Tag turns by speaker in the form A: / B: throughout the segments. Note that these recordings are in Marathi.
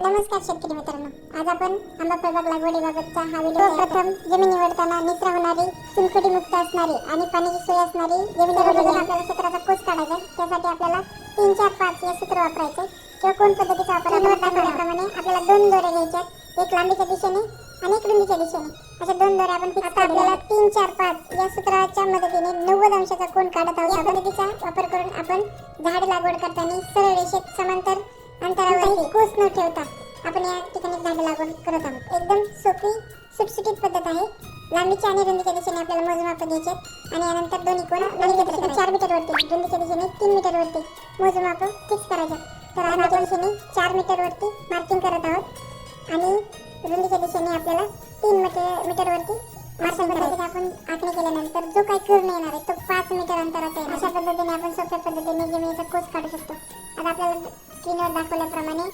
A: नमस्कार शेतकरी मित्रांनो. आज आपण आंबा फळबाग लागवडीबाबतचा हा व्हिडिओ प्रथम जमीन निवडताना निचरा होणारी चुनखडी मुक्त असणारी आणि पाण्याची सोय असणारी जमीन निवडताना आपल्याला क्षेत्राचा कोस काढायचा आहे. त्यासाठी आपल्याला तीन चार पाच हे सूत्र वापरायचे किंवा कोण पद्धतीचा वापर दाखवल्याप्रमाणे आपल्याला दोन दोरे घ्यायचे. एक लांबीच्या दिशेने आणि एक रुंदीच्या दिशेने. अशा दोन दोरे आपण आता आपल्याला तीन चार पाच या सूत्राच्या मदतीने नव्वद अंशाचा कोण काढत आहोत. या पद्धतीचा वापर करून आपण झाड लागवड करताना सरळ रेषेत समांतर अंतरावर कोस न ठेवता आपण या ठिकाणी झाडे लागवड करत आहोत. एकदम सोपी सुटसुटीत पद्धत आहे. लांबीच्या आणि रुंदीच्या दिशेने आपल्याला मोजमाप घ्यायचे. आणि यानंतर दोन्ही कोण लांबीच्या दिशेने चार मीटर वरती रुंदीच्या दिशेने तीन मीटर वरती मोजमाप फिक्स करायचे तर लांबीच्या दिशेने चार मीटर वरती मार्किंग करत आहोत. आणि रुंदीच्या दिशेने आपल्याला तीन मीटर मीटर वरती मार्किंग करायचे आपण आखणी केल्यानंतर जो काही कर्ण येणार आहे तो पाच मीटर अंतराचा आहे. अशा पद्धतीने आपण सोप्या पद्धतीने जमिनीचा कोस काढू शकतो. आता आपल्याला स्क्रीनवर दाखवल्याप्रमाणे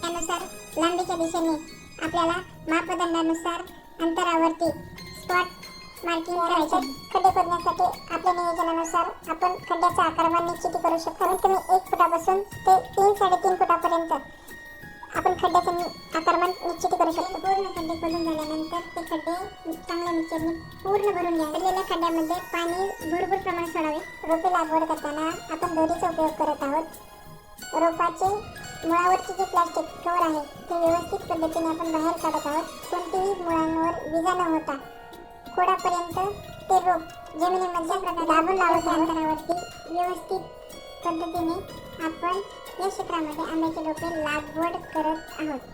A: त्यानुसार लांबीच्या दिशेने आपल्याला मापदंडानुसार अंतरावरती स्पॉट मार्किंग करायचे खड्डे खोदण्यासाठी आपल्या नियोजनानुसार आपण खड्ड्याचा आकारमान निश्चित करू शकतो. कमीत कमी एक फुटापासून ते तीन साडेतीन फुटापर्यंत आपण खड्ड्याचं आकारमान निश्चित करू शकतो. पूर्ण खड्डे खोदून झाल्यानंतर ते खड्डे चांगल्या मिक्सरने पूर्ण भरून घ्या. भरलेल्या खड्ड्यामध्ये पाणी भरपूर प्रमाणात सोडावे. रोपे लागवड करताना आपण दोरीचा उपयोग करत आहोत. रोपाचे मुळावरचे जे प्लास्टिक कवर आहे ते व्यवस्थित पद्धतीने आपण बाहेर काढत आहोत. कोणतीही मुळांवर विजा न होता खोडापर्यंत ते रोप जमिनीमध्ये प्रकारे दाबून लावत अंतरावरती व्यवस्थित पद्धतीने आपण या क्षेत्रामध्ये आंब्याचे रोपे लागवड करत आहोत.